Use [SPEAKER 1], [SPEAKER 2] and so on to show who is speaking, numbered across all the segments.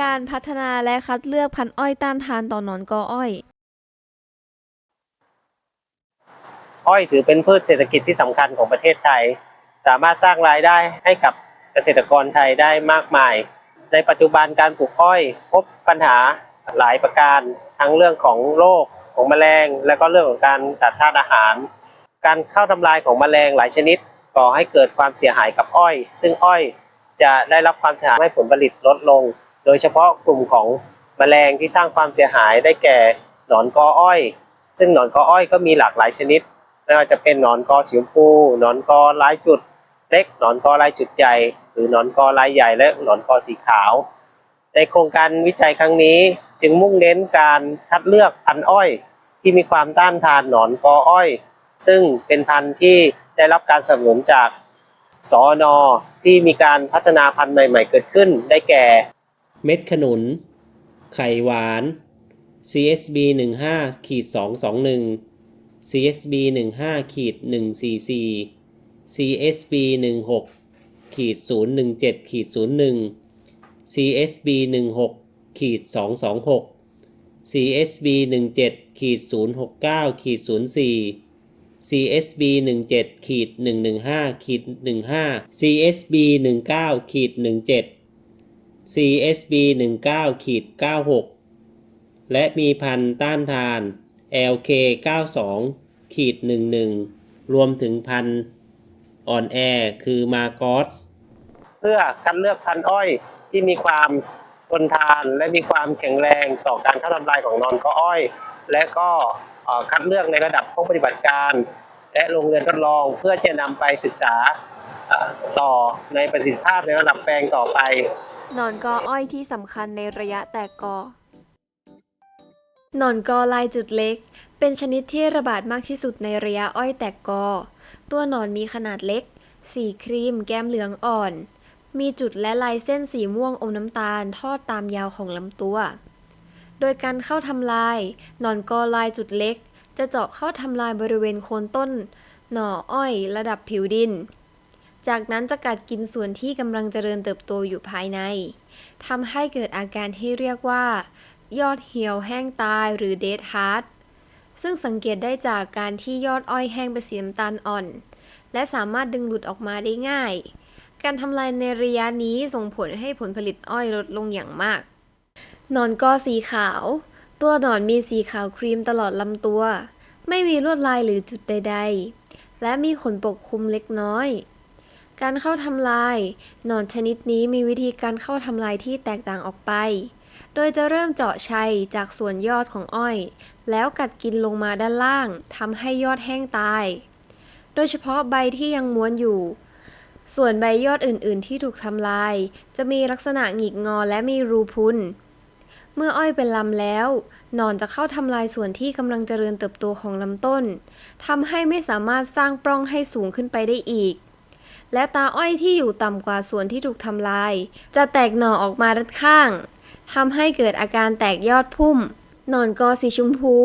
[SPEAKER 1] การพัฒนาและคัดเลือกพันธุ์อ้อยต้านทานต่อหนอนกออ้อย
[SPEAKER 2] อ้อยถือเป็นพืชเศรษฐกิจที่สำคัญของประเทศไทย สามารถสร้างรายได้ให้กับเกษตรกรไทยได้มากมาย ในปัจจุบันการปลูกอ้อย พบปัญหาหลายประการ ทั้งเรื่องของโรคของแมลง และก็เรื่องของการขาดธาตุอาหาร การเข้าทำลายของแมลงหลายชนิดก่อให้เกิดความเสียหายกับอ้อย ซึ่งอ้อยจะได้รับความเสียหายให้ผลผลิตลดลง โดยเฉพาะกลุ่มของแมลงที่สร้างความเสียหายได้แก่หนอนกออ้อย ซึ่งหนอนกออ้อยก็มีหลากหลายชนิดไม่ว่าจะเป็นหนอนกอสีชมพูหนอนกอลายจุดเล็กหนอนกอลายจุดใหญ่หรือหนอนกอลายใหญ่และหนอนกอสีขาว ในโครงการวิจัยครั้งนี้จึงมุ่งเน้นการคัดเลือกพันอ้อย ที่มีความต้านทานหนอนกออ้อย ซึ่งเป็นพันธุ์ที่ได้รับการสนับสนุนจากสอนอที่มีการพัฒนาพันธุ์ใหม่ ๆ เกิดขึ้น ได้แก่ เม็ดขนุน ไข่หวาน CSB 15ขีด221 CSB 15ขีด144 CSB 16ขีด017ขีด01 CSB 16ขีด226 CSB 17ขีด069ขีด04 CSB 17ขีด115ขีด15 CSB 19ขีด17 CSB 19ขีด96 และมีพันต้านทาน LK 92ขีด11 รวมถึงพันอ่อนแอคือมาโกสเพื่อคัดเลือกพันอ้อยที่มีความทนทานและมีความแข็งแรงต่อการเข้าทำลายของนอนก็อ้อย และก็คัดเลือกในระดับห้องปฏิบัติการ และโรงเรือนทดลองเพื่อจะนำไปศึกษาต่อในประสิทธิภาพในระดับแปลงต่อไป
[SPEAKER 1] หนอนกออ้อยที่สำคัญในระยะแตกกอหนอนกอลายจุดเล็ก เป็นชนิดที่ระบาดมากที่สุดในระยะอ้อยแตกกอ ตัวหนอนมีขนาดเล็ก สีครีม แก้มเหลืองอ่อน มีจุดและลายเส้นสีม่วงอมน้ำตาลทอดตามยาวของลำตัว โดยการเข้าทำลายหนอนกอลายจุดเล็ก จะเจาะเข้าทำลายบริเวณโคนต้น หน่ออ้อย ระดับผิวดิน จากนั้นจะกัดกินส่วนที่กำลังเจริญเติบโตอยู่ภายในทำให้เกิดอาการที่เรียกว่า ยอดเหี่ยวแห้งตายหรือ dead heart ซึ่งสังเกตได้จากการที่ยอดอ้อยแห้งเป็นสีน้ำตาลอ่อน และสามารถดึงหลุดออกมาได้ง่าย การทำลายในระยะนี้ส่งผลให้ผลผลิตอ้อยลดลงอย่างมากหนอนกอสีขาว ตัวหนอนมีสีขาวครีมตลอดลำตัว ไม่มีลวดลายหรือจุดใด ๆ และมีขนปกคลุมเล็กน้อย การเข้าทำลาย หนอนชนิดนี้มีวิธีการเข้าทำลายที่แตกต่างออกไป โดยจะเริ่มเจาะชัยจากส่วนยอดของอ้อย แล้วกัดกินลงมาด้านล่างทำให้ยอดแห้งตาย โดยเฉพาะใบที่ยังม้วนอยู่ ส่วนใบยอดอื่น ๆ ที่ถูกทำลาย จะมีลักษณะหงิกงอและมีรูพุนเมื่ออ้อยเป็นลำแล้ว หนอนจะเข้าทำลายส่วนที่กำลังเจริญเติบโตของลำต้นทำให้ไม่สามารถสร้างปล้องให้สูงขึ้นไปได้อีก และตาอ้อยที่อยู่ต่ำกว่าส่วนที่ถูกทำลาย จะแตกหน่อออกมาด้านข้างทำให้เกิดอาการแตกยอดพุ่ม หนอนกอสีชมพู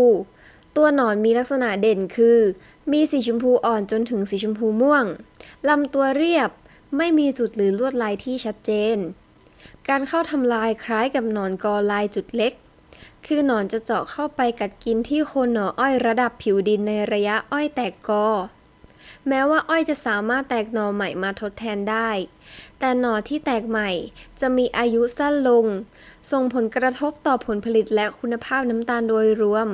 [SPEAKER 1] ตัวหนอนมีลักษณะเด่นคือ มีสีชมพูอ่อนจนถึงสีชมพูม่วงลำตัวเรียบไม่มีจุดหรือลวดลายที่ชัดเจน การเข้าทำลายคล้ายกับหนอนกอลายจุดเล็ก คือหนอนจะเจาะเข้าไปกัดกินที่โคนหน่ออ้อยระดับผิวดินในระยะอ้อยแตกกอ แม้ว่าอ้อยจะสามารถแตกหน่อใหม่มาทดแทนได้ แต่หน่อที่แตกใหม่จะมีอายุสั้นลง ส่งผลกระทบต่อผลผลิตและคุณภาพน้ำตาลโดยรวม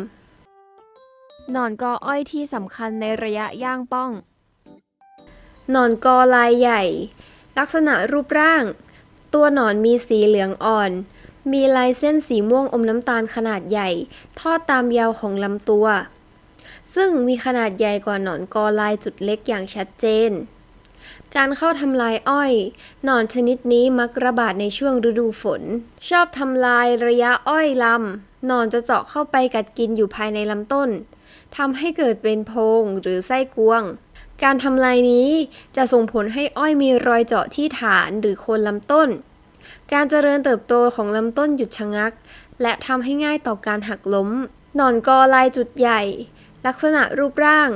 [SPEAKER 1] หนอนกออ้อยที่สำคัญในระยะย่างป้อง หนอนกอลายใหญ่ ลักษณะรูปร่าง ตัวหนอนมีสีเหลืองอ่อนมีลายเส้นสีม่วงอมน้ำตาลขนาดใหญ่ ทอดตามยาวของลำตัว ซึ่งมีขนาดใหญ่กว่าหนอนกอลายจุดเล็กอย่างชัดเจน การเข้าทำลายอ้อย หนอนชนิดนี้มักระบาดในช่วงฤดูฝน ชอบทำลายระยะอ้อยลำหนอนจะเจาะเข้าไปกัดกินอยู่ภายในลำต้นทำให้เกิดเป็นโพงหรือไส้กวง การทำลายนี้จะส่งผลให้อ้อยมีรอยเจาะที่ฐานหรือโคนลำต้น การเจริญเติบโตของลำต้นหยุดชะงัก และทำให้ง่ายต่อการหักล้ม หนอนกอลายจุดใหญ่ ลักษณะรูปร่าง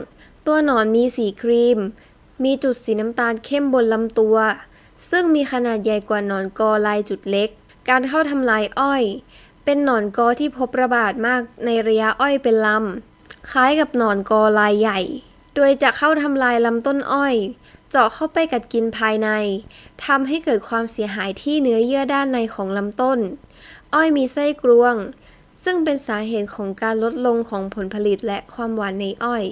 [SPEAKER 1] ตัวหนอนมีสีครีม มีจุดสีน้ำตาลเข้มบนลำตัว ซึ่งมีขนาดใหญ่กว่าหนอนกอลายจุดเล็ก การเข้าทำลายอ้อย เป็นหนอนกอที่พบระบาดมากในระยะอ้อยเป็นลำ คล้ายกับหนอนกอลายใหญ่ โดยจะเข้าทำลายลำต้นอ้อย เจาะเข้าไปกัดกินภายในทำให้เกิดความเสียหายที่เนื้อเยื่อด้านในของลำต้น อ้อยมีไส้กรวง ซึ่งเป็นสาเหตุของการลดลงของผลผลิตและความหวานในอ้อย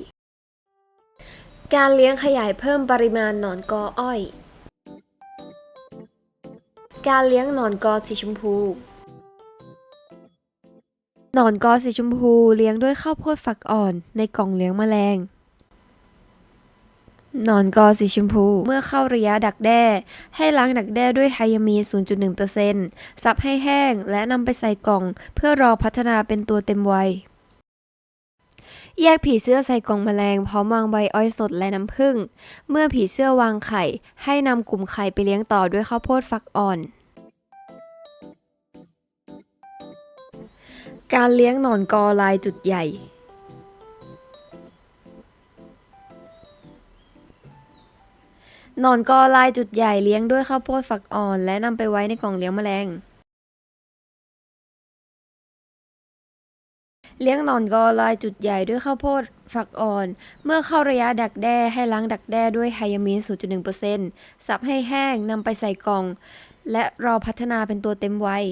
[SPEAKER 1] การเลี้ยงขยายเพิ่มปริมาณหนอนกออ้อย การเลี้ยงหนอนกอสีชมพูหนอนกอสีชมพูเลี้ยงด้วยข้าวโพดฝักอ่อนในกล่องเลี้ยงแมลง นอนกอสีชมพู เมื่อเข้าระยะดักแด้ ให้ล้างดักแด้ด้วยไฮยามี 0.1%ซับให้แห้งและนำไปใส่กล่อง เพื่อรอพัฒนาเป็นตัวเต็มวัย แยกผีเสื้อใส่กล่องแมลงพร้อมวางใบอ้อยสดและน้ำผึ้ง เมื่อผีเสื้อวางไข่ ให้นำกลุ่มไข่ไปเลี้ยงต่อด้วยข้าวโพดฟักอ่อนการเลี้ยงหนอนกอลายจุดใหญ่ นอนกอลายจุดใหญ่เลี้ยงด้วยข้าวโพดฝักอ่อน และนำไปไว้ในกล่องเลี้ยงแมลง เลี้ยงนอนกอลายจุดใหญ่ด้วยข้าวโพดฝักอ่อน เมื่อเข้าระยะดักแด้ให้ล้างดักแด้ด้วยไฮยามีน 0.1%สับให้แห้งนำไปใส่กล่อง และรอพัฒนาเป็นตัวเต็มวัย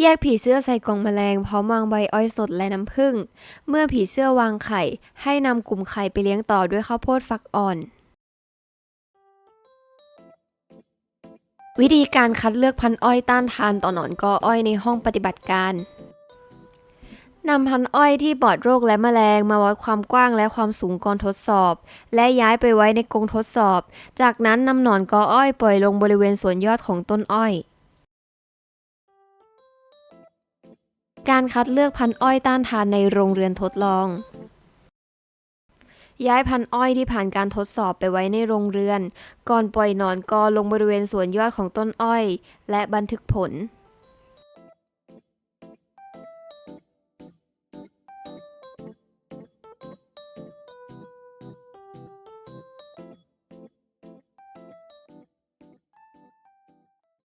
[SPEAKER 1] แยกผีเสื้อใส่กล่องแมลงพร้อมวางใบอ้อยสดและน้ำผึ้ง เมื่อผีเสื้อวางไข่ ให้นำกลุ่มไข่ไปเลี้ยงต่อด้วยข้าวโพดฟักอ่อน วิธีการคัดเลือกพันอ้อยต้านทานต่อหนอนกออ้อยในห้องปฏิบัติการนำพันอ้อยที่ปลอดโรคและแมลงมาวัดความกว้างและความสูงก่อนทดสอบ และย้ายไปไว้ในกรงทดสอบ จากนั้นนำหนอนกออ้อยปล่อยลงบริเวณส่วนยอดของต้นอ้อย การคัดเลือกพันธุ์อ้อยต้านทานในโรงเรือนทดลอง ย้ายพันธุ์อ้อยที่ผ่านการทดสอบไปไว้ในโรงเรือน ก่อนปล่อยหนอนกอลงบริเวณสวนยอดของต้นอ้อย และบันทึกผล